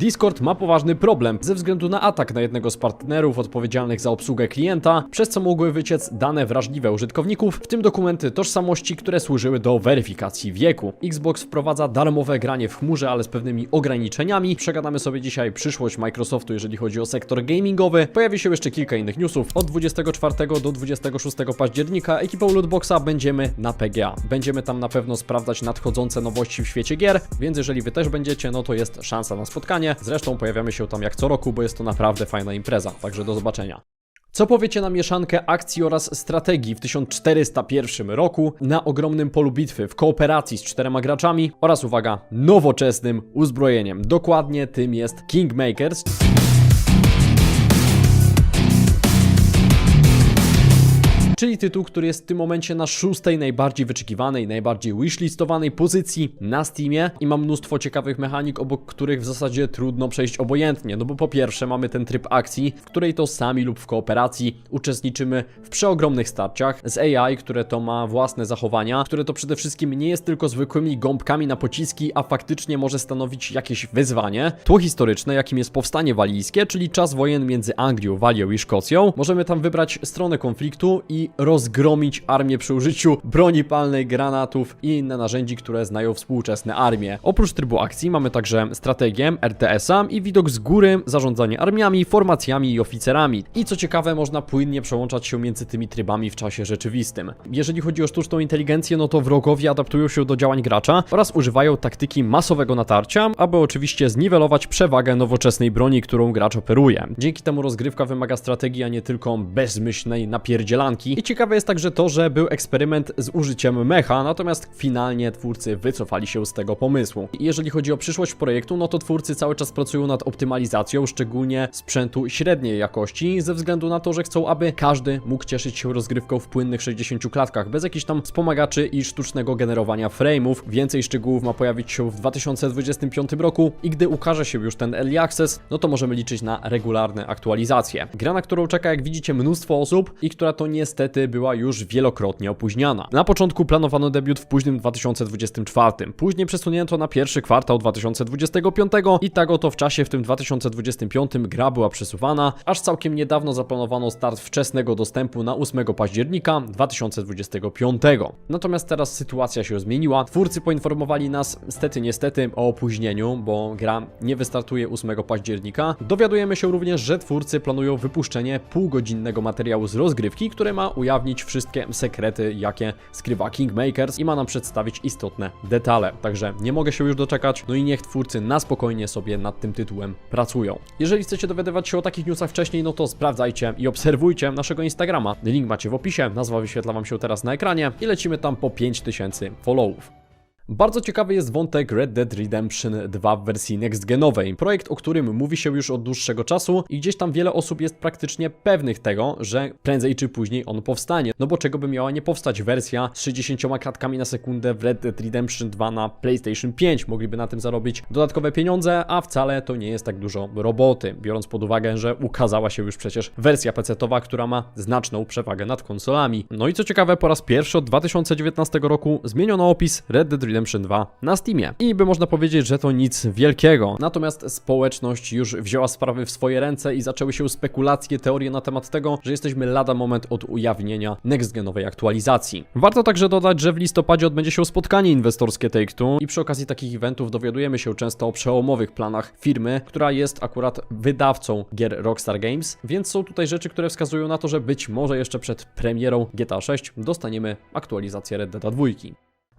Discord ma poważny problem ze względu na atak na jednego z partnerów odpowiedzialnych za obsługę klienta, przez co mogły wyciec dane wrażliwe użytkowników, w tym dokumenty tożsamości, które służyły do weryfikacji wieku. Xbox wprowadza darmowe granie w chmurze, ale z pewnymi ograniczeniami. Przegadamy sobie dzisiaj przyszłość Microsoftu, jeżeli chodzi o sektor gamingowy. Pojawi się jeszcze kilka innych newsów. Od 24 do 26 października ekipą Lootboxa będziemy na PGA. Będziemy tam na pewno sprawdzać nadchodzące nowości w świecie gier, więc jeżeli wy też będziecie, no to jest szansa na spotkanie. Zresztą pojawiamy się tam jak co roku, bo jest to naprawdę fajna impreza, także do zobaczenia. Co powiecie na mieszankę akcji oraz strategii w 1401 roku na ogromnym polu bitwy w kooperacji z czterema graczami oraz uwaga, nowoczesnym uzbrojeniem. Dokładnie tym jest Kingmakers. Czyli tytuł, który jest w tym momencie na szóstej najbardziej wyczekiwanej, najbardziej wishlistowanej pozycji na Steamie i ma mnóstwo ciekawych mechanik, obok których w zasadzie trudno przejść obojętnie, no bo po pierwsze mamy ten tryb akcji, w której to sami lub w kooperacji uczestniczymy w przeogromnych starciach z AI, które to ma własne zachowania, które to przede wszystkim nie jest tylko zwykłymi gąbkami na pociski, a faktycznie może stanowić jakieś wyzwanie. Tło historyczne, jakim jest powstanie walijskie, czyli czas wojen między Anglią, Walią i Szkocją. Możemy tam wybrać stronę konfliktu i rozgromić armię przy użyciu broni palnej, granatów i inne narzędzi, które znają współczesne armie. Oprócz trybu akcji mamy także strategię RTS-a i widok z góry, zarządzanie armiami, formacjami i oficerami. I co ciekawe, można płynnie przełączać się między tymi trybami w czasie rzeczywistym. Jeżeli chodzi o sztuczną inteligencję, no to wrogowie adaptują się do działań gracza oraz używają taktyki masowego natarcia, aby oczywiście zniwelować przewagę nowoczesnej broni, którą gracz operuje. Dzięki temu rozgrywka wymaga strategii, a nie tylko bezmyślnej napierdzielanki. I ciekawe jest także to, że był eksperyment z użyciem mecha, natomiast finalnie twórcy wycofali się z tego pomysłu. Jeżeli chodzi o przyszłość projektu, no to twórcy cały czas pracują nad optymalizacją, szczególnie sprzętu średniej jakości, ze względu na to, że chcą, aby każdy mógł cieszyć się rozgrywką w płynnych 60 klatkach, bez jakichś tam wspomagaczy i sztucznego generowania frame'ów. Więcej szczegółów ma pojawić się w 2025 roku i gdy ukaże się już ten Early Access, no to możemy liczyć na regularne aktualizacje. Gra, na którą czeka, jak widzicie, mnóstwo osób i która to niestety była już wielokrotnie opóźniana. Na początku planowano debiut w późnym 2024, później przesunięto na pierwszy kwartał 2025 i tak oto w czasie w tym 2025 gra była przesuwana, aż całkiem niedawno zaplanowano start wczesnego dostępu na 8 października 2025. Natomiast teraz sytuacja się zmieniła. Twórcy poinformowali nas, stety niestety, o opóźnieniu, bo gra nie wystartuje 8 października. Dowiadujemy się również, że twórcy planują wypuszczenie półgodzinnego materiału z rozgrywki, które ma ujawnić wszystkie sekrety, jakie skrywa Kingmakers i ma nam przedstawić istotne detale. Także nie mogę się już doczekać, no i niech twórcy na spokojnie sobie nad tym tytułem pracują. Jeżeli chcecie dowiadywać się o takich newsach wcześniej, no to sprawdzajcie i obserwujcie naszego Instagrama. Link macie w opisie, nazwa wyświetla wam się teraz na ekranie i lecimy tam po 5000 followów. Bardzo ciekawy jest wątek Red Dead Redemption 2 w wersji next-genowej. Projekt, o którym mówi się już od dłuższego czasu i gdzieś tam wiele osób jest praktycznie pewnych tego, że prędzej czy później on powstanie. No bo czego by miała nie powstać wersja z 60 klatkami na sekundę w Red Dead Redemption 2 na PlayStation 5. Mogliby na tym zarobić dodatkowe pieniądze, a wcale to nie jest tak dużo roboty, biorąc pod uwagę, że ukazała się już przecież wersja PC-towa, która ma znaczną przewagę nad konsolami. No i co ciekawe, po raz pierwszy od 2019 roku zmieniono opis Red Dead Redemption 2 na Steamie. I by można powiedzieć, że to nic wielkiego. Natomiast społeczność już wzięła sprawy w swoje ręce i zaczęły się spekulacje, teorie na temat tego, że jesteśmy lada moment od ujawnienia next-genowej aktualizacji. Warto także dodać, że w listopadzie odbędzie się spotkanie inwestorskie Take-Two i przy okazji takich eventów dowiadujemy się często o przełomowych planach firmy, która jest akurat wydawcą gier Rockstar Games, więc są tutaj rzeczy, które wskazują na to, że być może jeszcze przed premierą GTA 6 dostaniemy aktualizację Red Dead 2.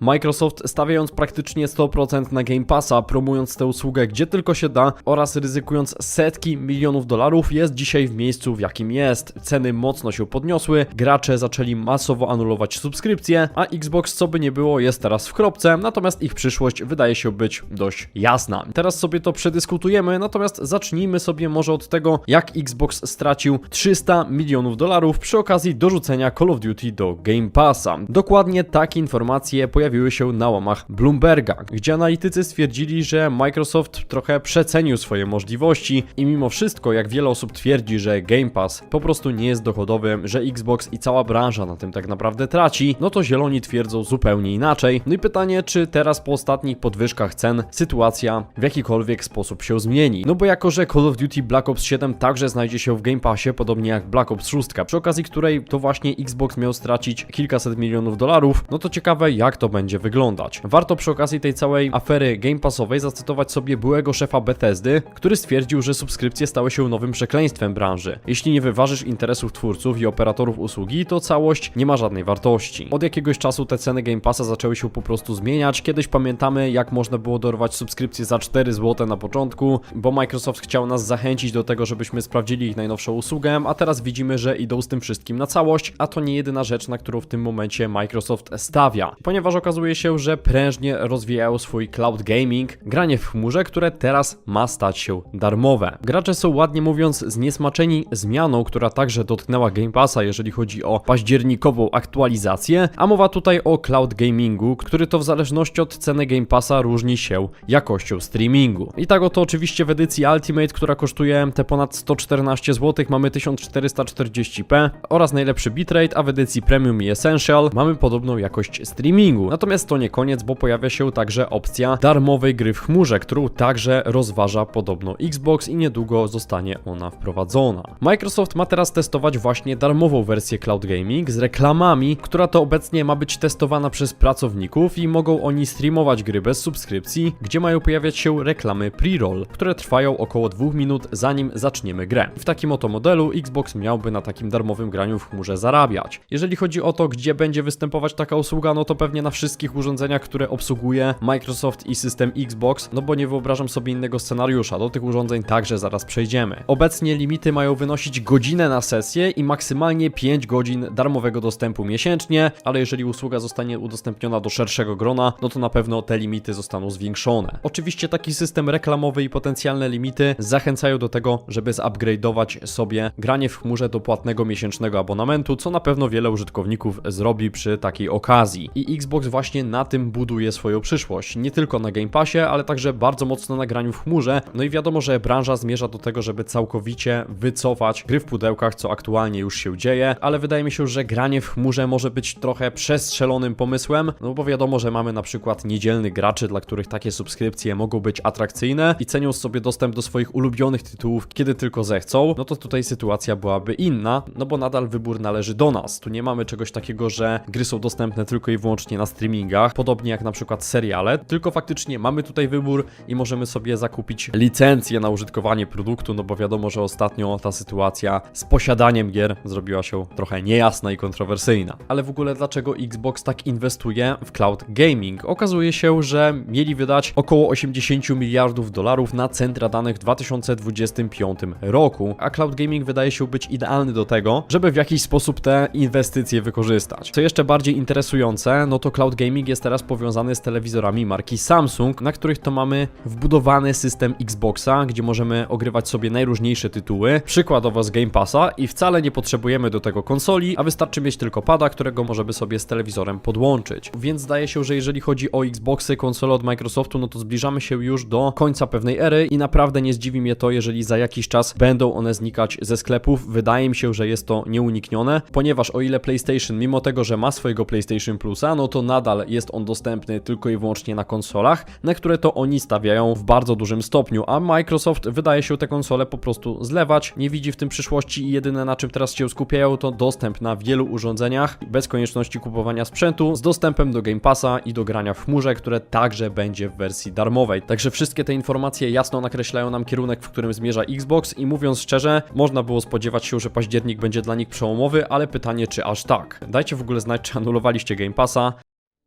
Microsoft stawiając praktycznie 100% na Game Passa, promując tę usługę gdzie tylko się da oraz ryzykując setki milionów dolarów jest dzisiaj w miejscu w jakim jest. Ceny mocno się podniosły, gracze zaczęli masowo anulować subskrypcje, a Xbox co by nie było jest teraz w kropce, natomiast ich przyszłość wydaje się być dość jasna. Teraz sobie to przedyskutujemy, natomiast zacznijmy sobie może od tego, jak Xbox stracił 300 milionów dolarów przy okazji dorzucenia Call of Duty do Game Passa. Dokładnie takie informacje pojawiły pojawiły się na łamach Bloomberga, gdzie analitycy stwierdzili, że Microsoft trochę przecenił swoje możliwości i mimo wszystko, jak wiele osób twierdzi, że Game Pass po prostu nie jest dochodowy, że Xbox i cała branża na tym tak naprawdę traci, no to zieloni twierdzą zupełnie inaczej. No i pytanie, czy teraz po ostatnich podwyżkach cen sytuacja w jakikolwiek sposób się zmieni? No bo jako, że Call of Duty Black Ops 7 także znajdzie się w Game Passie, podobnie jak Black Ops 6, przy okazji której to właśnie Xbox miał stracić kilkaset milionów dolarów, no to ciekawe jak to będzie wyglądać. Warto przy okazji tej całej afery Game Passowej zacytować sobie byłego szefa Bethesdy, który stwierdził, że subskrypcje stały się nowym przekleństwem branży. Jeśli nie wyważysz interesów twórców i operatorów usługi, to całość nie ma żadnej wartości. Od jakiegoś czasu te ceny Game Passa zaczęły się po prostu zmieniać. Kiedyś pamiętamy, jak można było dorwać subskrypcje za 4 zł na początku, bo Microsoft chciał nas zachęcić do tego, żebyśmy sprawdzili ich najnowszą usługę, a teraz widzimy, że idą z tym wszystkim na całość, a to nie jedyna rzecz, na którą w tym momencie Microsoft stawia, ponieważ okazuje się, że prężnie rozwijają swój cloud gaming, granie w chmurze, które teraz ma stać się darmowe. Gracze są ładnie mówiąc zniesmaczeni zmianą, która także dotknęła Game Passa, jeżeli chodzi o październikową aktualizację, a mowa tutaj o cloud gamingu, który to w zależności od ceny Game Passa różni się jakością streamingu. I tak oto oczywiście w edycji Ultimate, która kosztuje te ponad 114 zł, mamy 1440p oraz najlepszy bitrate, a w edycji Premium i Essential mamy podobną jakość streamingu. Natomiast to nie koniec, bo pojawia się także opcja darmowej gry w chmurze, którą także rozważa podobno Xbox i niedługo zostanie ona wprowadzona. Microsoft ma teraz testować właśnie darmową wersję Cloud Gaming z reklamami, która to obecnie ma być testowana przez pracowników i mogą oni streamować gry bez subskrypcji, gdzie mają pojawiać się reklamy pre-roll, które trwają około 2 minut zanim zaczniemy grę. W takim oto modelu Xbox miałby na takim darmowym graniu w chmurze zarabiać. Jeżeli chodzi o to, gdzie będzie występować taka usługa, no to pewnie na wszystkich urządzeniach, które obsługuje Microsoft i system Xbox, no bo nie wyobrażam sobie innego scenariusza. Do tych urządzeń także zaraz przejdziemy. Obecnie limity mają wynosić godzinę na sesję i maksymalnie 5 godzin darmowego dostępu miesięcznie, ale jeżeli usługa zostanie udostępniona do szerszego grona, no to na pewno te limity zostaną zwiększone. Oczywiście taki system reklamowy i potencjalne limity zachęcają do tego, żeby zupgrade'ować sobie granie w chmurze do płatnego miesięcznego abonamentu, co na pewno wiele użytkowników zrobi przy takiej okazji. I Xbox właśnie na tym buduje swoją przyszłość. Nie tylko na Game Passie, ale także bardzo mocno na graniu w chmurze. No i wiadomo, że branża zmierza do tego, żeby całkowicie wycofać gry w pudełkach, co aktualnie już się dzieje, ale wydaje mi się, że granie w chmurze może być trochę przestrzelonym pomysłem, no bo wiadomo, że mamy na przykład niedzielnych graczy, dla których takie subskrypcje mogą być atrakcyjne i cenią sobie dostęp do swoich ulubionych tytułów, kiedy tylko zechcą, no to tutaj sytuacja byłaby inna, no bo nadal wybór należy do nas. Tu nie mamy czegoś takiego, że gry są dostępne tylko i wyłącznie na streamingach, podobnie jak na przykład seriale, tylko faktycznie mamy tutaj wybór i możemy sobie zakupić licencję na użytkowanie produktu, no bo wiadomo, że ostatnio ta sytuacja z posiadaniem gier zrobiła się trochę niejasna i kontrowersyjna. Ale w ogóle dlaczego Xbox tak inwestuje w cloud gaming? Okazuje się, że mieli wydać około 80 miliardów dolarów na centra danych w 2025 roku, a cloud gaming wydaje się być idealny do tego, żeby w jakiś sposób te inwestycje wykorzystać. Co jeszcze bardziej interesujące, no to cloud gaming jest teraz powiązany z telewizorami marki Samsung, na których to mamy wbudowany system Xboxa, gdzie możemy ogrywać sobie najróżniejsze tytuły, przykładowo z Game Passa i wcale nie potrzebujemy do tego konsoli, a wystarczy mieć tylko pada, którego możemy sobie z telewizorem podłączyć. Więc zdaje się, że jeżeli chodzi o Xboxy, konsole od Microsoftu, no to zbliżamy się już do końca pewnej ery i naprawdę nie zdziwi mnie to, jeżeli za jakiś czas będą one znikać ze sklepów. Wydaje mi się, że jest to nieuniknione, ponieważ o ile PlayStation, mimo tego, że ma swojego PlayStation Plusa, no to nadal jest on dostępny tylko i wyłącznie na konsolach, na które to oni stawiają w bardzo dużym stopniu, a Microsoft wydaje się te konsole po prostu zlewać, nie widzi w tym przyszłości i jedyne na czym teraz się skupiają to dostęp na wielu urządzeniach bez konieczności kupowania sprzętu z dostępem do Game Passa i do grania w chmurze, które także będzie w wersji darmowej. Także wszystkie te informacje jasno nakreślają nam kierunek, w którym zmierza Xbox i mówiąc szczerze, można było spodziewać się, że październik będzie dla nich przełomowy, ale pytanie czy aż tak. Dajcie w ogóle znać, czy anulowaliście Game Passa,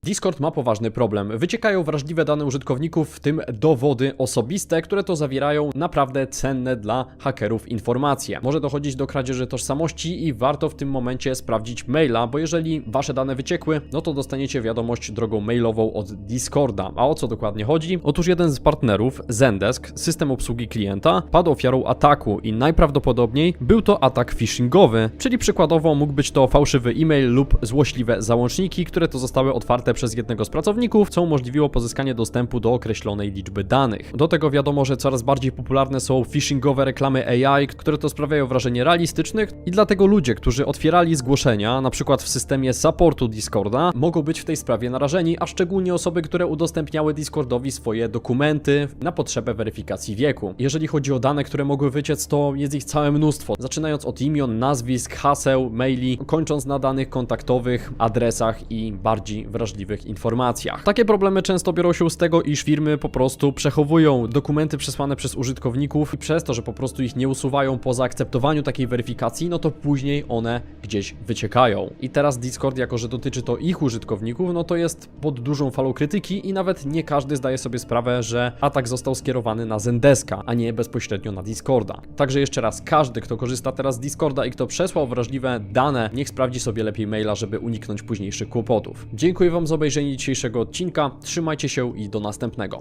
Discord ma poważny problem. Wyciekają wrażliwe dane użytkowników, w tym dowody osobiste, które to zawierają naprawdę cenne dla hakerów informacje. Może dochodzić do kradzieży tożsamości i warto w tym momencie sprawdzić maila, bo jeżeli wasze dane wyciekły, no to dostaniecie wiadomość drogą mailową od Discorda. A o co dokładnie chodzi? Otóż jeden z partnerów, Zendesk, system obsługi klienta, padł ofiarą ataku i najprawdopodobniej był to atak phishingowy, czyli przykładowo mógł być to fałszywy e-mail lub złośliwe załączniki, które to zostały otwarte przez jednego z pracowników, co umożliwiło pozyskanie dostępu do określonej liczby danych. Do tego wiadomo, że coraz bardziej popularne są phishingowe reklamy AI, które to sprawiają wrażenie realistycznych i dlatego ludzie, którzy otwierali zgłoszenia, na przykład w systemie supportu Discorda, mogą być w tej sprawie narażeni, a szczególnie osoby, które udostępniały Discordowi swoje dokumenty na potrzebę weryfikacji wieku. Jeżeli chodzi o dane, które mogły wyciec, to jest ich całe mnóstwo, zaczynając od imion, nazwisk, haseł, maili, kończąc na danych kontaktowych, adresach i bardziej wrażliwych informacjach. Takie problemy często biorą się z tego, iż firmy po prostu przechowują dokumenty przesłane przez użytkowników i przez to, że po prostu ich nie usuwają po zaakceptowaniu takiej weryfikacji, no to później one gdzieś wyciekają. I teraz Discord, jako że dotyczy to ich użytkowników, no to jest pod dużą falą krytyki i nawet nie każdy zdaje sobie sprawę, że atak został skierowany na Zendeska, a nie bezpośrednio na Discorda. Także jeszcze raz, każdy, kto korzysta teraz z Discorda i kto przesłał wrażliwe dane, niech sprawdzi sobie lepiej maila, żeby uniknąć późniejszych kłopotów. Dziękuję Wam za obejrzenie dzisiejszego odcinka, trzymajcie się i do następnego.